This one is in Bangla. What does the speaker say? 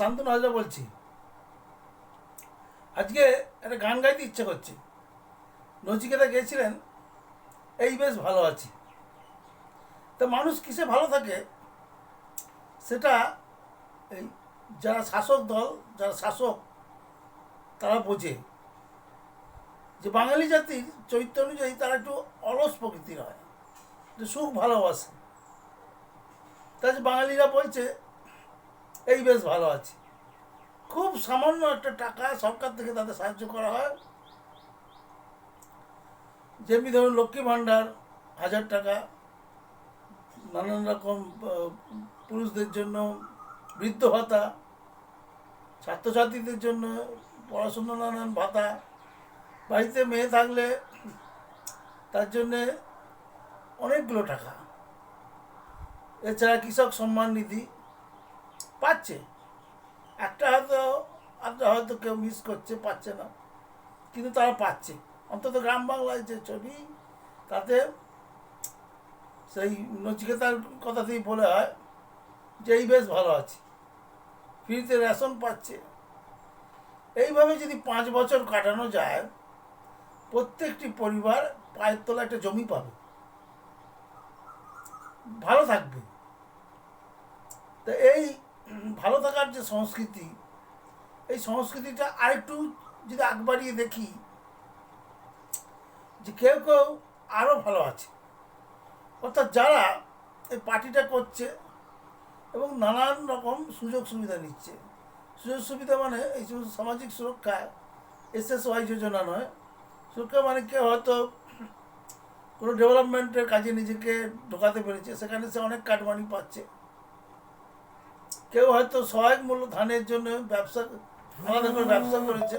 শান্তনু হাজরা বলছি, আজকে একটা গান গাইতে ইচ্ছে করছে। নচিকেতা গেছিলেন এই বেশ ভালো আছি। তা মানুষ কিসে ভালো থাকে? সেটা এই যারা শাসক দল, যারা শাসক, তারা বোঝে। যে বাঙালি জাতির চরিত্র অনুযায়ী তারা একটু অলস প্রকৃতির হয় যে সুখ ভালোবাসে। যে বাঙালিরা বলছে এই বেশ ভালো আছি। খুব সামান্য একটা টাকা সরকার থেকে তাদের সাহায্য করা হয়। যেমনি ধরুন লক্ষ্মী ভাণ্ডার, হাজার টাকা, নানান রকম পুরুষদের জন্য বৃদ্ধ ভাতা, ছাত্রছাত্রীদের জন্য পড়াশুনো নানান ভাতা, বাড়িতে মেয়ে থাকলে তার জন্যে অনেকগুলো টাকা। এছাড়া কৃষক সম্মান নিধি পাচ্ছে। একটা হয়তো একটা হয়তো কেউ মিস করছে, পাচ্ছে না। কিন্তু তারা পাচ্ছে। অন্তত গ্রাম বাংলায় যে ছবি, তাতে সেই নচিকেতার কথাতেই বলে হয় যে, এই বেশ ভালো আছে। ফ্রিতে রেশন পাচ্ছে। এইভাবে যদি পাঁচ বছর কাটানো যায়, প্রত্যেকটি পরিবার পায়ের তলা একটা জমি পাবে। ভালো থাকবে। তো এই ভালো থাকার যে সংস্কৃতি, এই সংস্কৃতিটা আরেকটু যদি আগ বাড়িয়ে দেখি, যে কেউ কেউ আরও ভালো আছে। অর্থাৎ যারা এই পার্টিটা করছে এবং নানান রকম সুযোগ সুবিধা নিচ্ছে। সুযোগ সুবিধা মানে এই সমস্ত সামাজিক সুরক্ষা এসএসওয়াই যোজনা নয়। সুরক্ষা মানে কেউ হয়তো কোনো ডেভেলপমেন্টের কাজে নিজেকে ঢোকাতে পেরেছে, সেখানে সে অনেক কাটমানি পাচ্ছে। কেউ হয়তো সহায়ক মূল্য ধানের জন্য ব্যবসা আমাদের ব্যবসা করেছে।